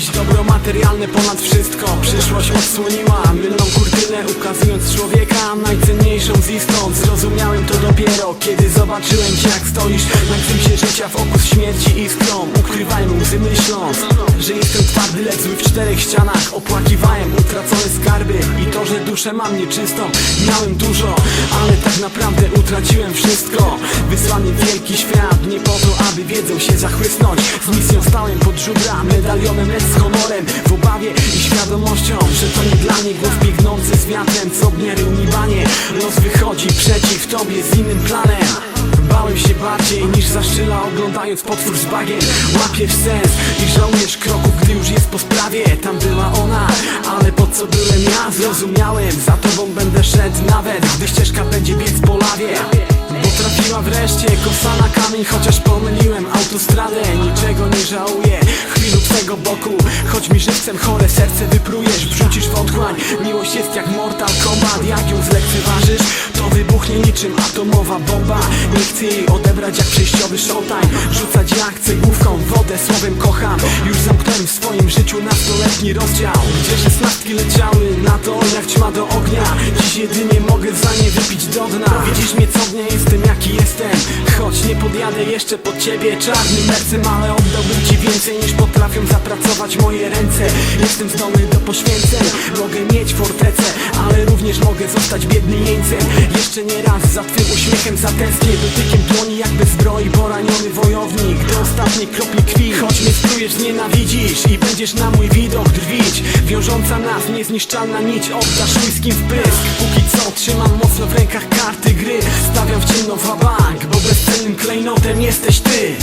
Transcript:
Dziś dobro materialne ponad wszystko. Przyszłość odsłoniła mylną kurtynę Ukazując człowieka najcenniejszą z istot. Zrozumiałem to dopiero, kiedy zobaczyłem cię jak stoisz. Na krysie życia w oku z śmierci iskrą. Ukrywałem łzy myśląc, że jestem twardy lecz w czterech ścianach. Opłakiwałem utracone skarby i to, że duszę mam nieczystą. Miałem dużo, ale tak naprawdę utraciłem wszystko. Wysłany wielki świat, nie po to, aby wiedzą się zachłysnąć. Z misją stałem pod żubra, medalionem lecz z honorem W obawie i świadomością, że to nie dla mnie głos biegnący z wiatrem. Co rył mi banie, los wychodzi przeciw tobie z innym planem. Bałem się bardziej niż zaszczyla oglądając potwór z bagien Łapiesz sens i żałujesz kroków, gdy już jest po sprawie. Tam była ona, ale po co byłem ja? Zrozumiałem, za tobą będę szedł nawet Gdy ścieżka będzie biec po lawie. Bo trafiła wreszcie kosa na kamień Chociaż pomyliłem autostradę. Niczego nie żałuję Chwilu twego boku. Choć mi żywcem chore serce wyprujesz Wrzucisz w otchłań. Miłość jest jak Mortal Kombat Jak ją zlekceważysz To niczym atomowa bomba Nie chcę jej odebrać jak przejściowy showtime. Rzucać ja chcę główką wodę Słowem kocham. Już zamknąłem w swoim życiu nastoletni rozdział. Gdzie szesnastki leciały na to jak ćma do ognia. Dziś jedynie mogę za nie wypić do dna. Widzisz mnie co dnia jestem jaki jestem. Choć nie podjadę jeszcze pod ciebie czarnym mercem Ale oddałbym ci więcej niż potrafią zapracować moje ręce. Jestem zdolny do poświęceń. Mogę mieć fortecę, również mogę zostać biednym jeńcem. Jeszcze nie raz za twym uśmiechem zatęsknię Dotykiem dłoni jakby zbroi poraniony wojownik. Do ostatniej kropli krwi. Choć mnie sprujesz, nienawidzisz I będziesz na mój widok drwić. Wiążąca nas niezniszczalna nić Oddasz whiskim w pysk. Póki co trzymam mocno w rękach karty gry. Stawiam w ciemno w bank Bo bezcennym klejnotem jesteś ty